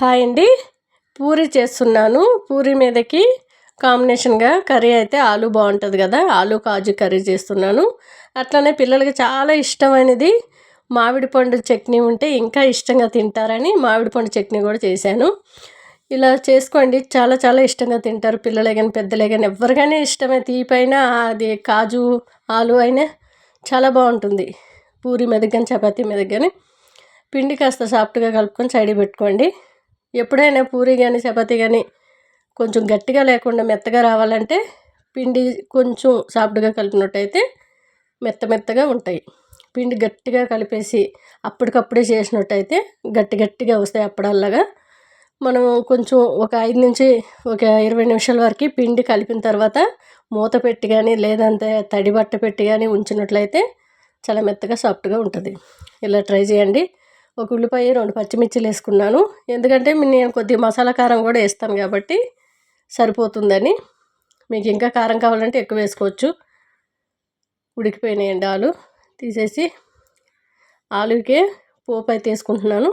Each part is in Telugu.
హాయ్ అండి. పూరి చేస్తున్నాను. పూరి మీదకి కాంబినేషన్గా కర్రీ అయితే ఆలు బాగుంటుంది కదా ఆలు కాజు కర్రీ చేస్తున్నాను. అట్లనే పిల్లలకి చాలా ఇష్టమైనది. మామిడి పండు చట్నీ ఉంటే ఇంకా ఇష్టంగా తింటారని మామిడి పండు చట్నీ కూడా చేశాను. ఇలా చేసుకోండి. చాలా చాలా ఇష్టంగా తింటారు పిల్లలే కానీ పెద్దలే కానీ ఎవరికైనా ఇష్టమే. తీపైనా అది కాజు ఆలు అయినా చాలా బాగుంటుంది. పూరి మీద కానీ చపాతీ మీద కానీ పిండి కాస్త సాఫ్ట్గా కలుపుకొని సైడ్ పెట్టుకోండి. ఎప్పుడైనా పూరి కానీ చపాతీ కానీ కొంచెం గట్టిగా లేకుండా మెత్తగా రావాలంటే పిండి కొంచెం సాఫ్ట్గా కలిపినట్టయితే మెత్త మెత్తగా ఉంటాయి. పిండి గట్టిగా కలిపేసి అప్పటికప్పుడే చేసినట్టయితే గట్టి గట్టిగా వస్తాయి అప్పుడల్లాగా. మనం కొంచెం ఒక ఐదు నుంచి ఒక ఇరవై నిమిషాల వరకు పిండి కలిపిన తర్వాత మూత పెట్టి కానీ లేదంటే తడి బట్ట పెట్టి కానీ ఉంచినట్లయితే చాలా మెత్తగా సాఫ్ట్గా ఉంటుంది. ఇలా ట్రై చేయండి. ఒక ఉల్లిపాయ రెండు పచ్చిమిర్చిలు వేసుకున్నాను. ఎందుకంటే నేను కొద్దిగా మసాలా కారం కూడా వేస్తాను కాబట్టి సరిపోతుందని. మీకు ఇంకా కారం కావాలంటే ఎక్కువ వేసుకోవచ్చు. ఉడికిపోయినాయండి ఆలు. తీసేసి ఆలుకే పోపు అయితే వేసుకుంటున్నాను.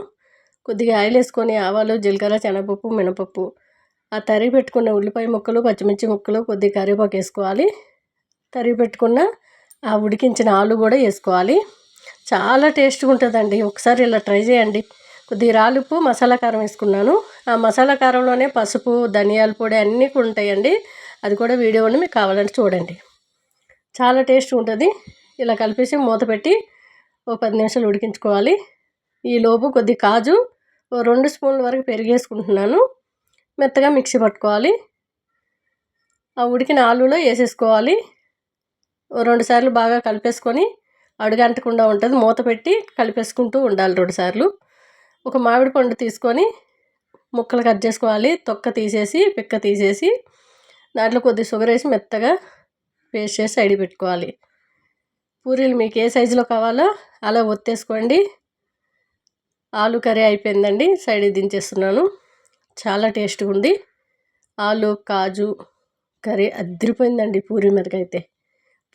కొద్దిగా ఆయిల్ వేసుకొని ఆవాలు జీలకర్ర శనగపప్పు మినపప్పు. ఆ తరిగి పెట్టుకున్న ఉల్లిపాయ ముక్కలు పచ్చిమిర్చి ముక్కలు కొద్దిగా కరివేపాకు వేసుకోవాలి. తరిగి పెట్టుకున్న ఆ ఉడికించిన ఆలు కూడా వేసుకోవాలి. చాలా టేస్ట్గా ఉంటుందండి. ఒకసారి ఇలా ట్రై చేయండి. కొద్దిగా రాలుపు మసాలా కారం వేసుకున్నాను. ఆ మసాలా కారంలోనే పసుపు ధనియాల పొడి అన్నీ ఉంటాయండి. అది కూడా వీడియోని మీకు కావాలంటే చూడండి. చాలా టేస్ట్ ఉంటుంది. ఇలా కలిపేసి మూత పెట్టి ఓ పది నిమిషాలు ఉడికించుకోవాలి. ఈ లోపు కొద్ది కాజు ఓ రెండు స్పూన్ల వరకు పెరిగేసుకుంటున్నాను మెత్తగా మిక్సీ పట్టుకోవాలి. ఆ ఉడికిన ఆలులో వేసేసుకోవాలి. రెండు సార్లు బాగా కలిపేసుకొని అడుగంటకుండా ఉంటుంది. మూత పెట్టి కలిపేసుకుంటూ ఉండాలి రెండుసార్లు ఒక మామిడి పండు తీసుకొని ముక్కలు కట్ చేసుకోవాలి. తొక్క తీసేసి పిక్క తీసేసి దాంట్లో కొద్ది షుగర్ వేసి మెత్తగా పేస్ట్ చేసి సైడ్ పెట్టుకోవాలి. పూరీలు మీకు ఏ సైజులో కావాలో అలా ఒత్తేసుకోండి. ఆలు కర్రీ అయిపోయిందండి. సైడ్ దించేస్తున్నాను. చాలా టేస్ట్గా ఉంది. ఆలు కాజు కర్రీ అద్దరిపోయిందండి పూరి మీదకైతే.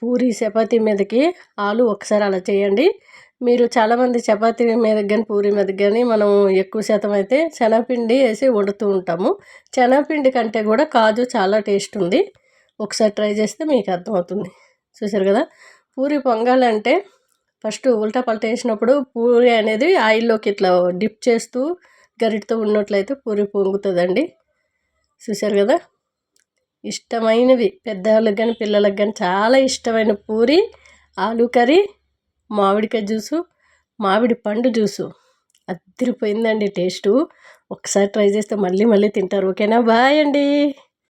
పూరి చపాతీ మీదకి ఆలు ఒకసారి అలా చేయండి. మీరు చాలామంది చపాతీ మీదకి కానీ పూరి మీదకి కానీ మనం ఎక్కువ శాతం అయితే శనగపిండి వేసి వండుతూ ఉంటాము. శనగపిండి కంటే కూడా కాజు చాలా టేస్ట్ ఉంది. ఒకసారి ట్రై చేస్తే మీకు అర్థమవుతుంది. చూసారు కదా? పూరి పొంగాలంటే ఫస్ట్ ఉల్టా పల్టా వేసినప్పుడు పూరి అనేది ఆయిల్లోకి ఇట్లా డిప్ చేస్తూ గరిటతో ఉన్నట్లయితే పూరి పొంగుతుందండి. చూసారు కదా? ఇష్టమైనవి. పెద్దవాళ్ళకి కానీ పిల్లలకు కానీ చాలా ఇష్టమైన పూరి ఆలు కర్రీ మామిడికాయ జ్యూసు మామిడి పండు జ్యూసు. అదిరిపోయిందండి టేస్టు. ఒకసారి ట్రై చేస్తే మళ్ళీ మళ్ళీ తింటారు. ఓకేనా? బాయ్ అండి.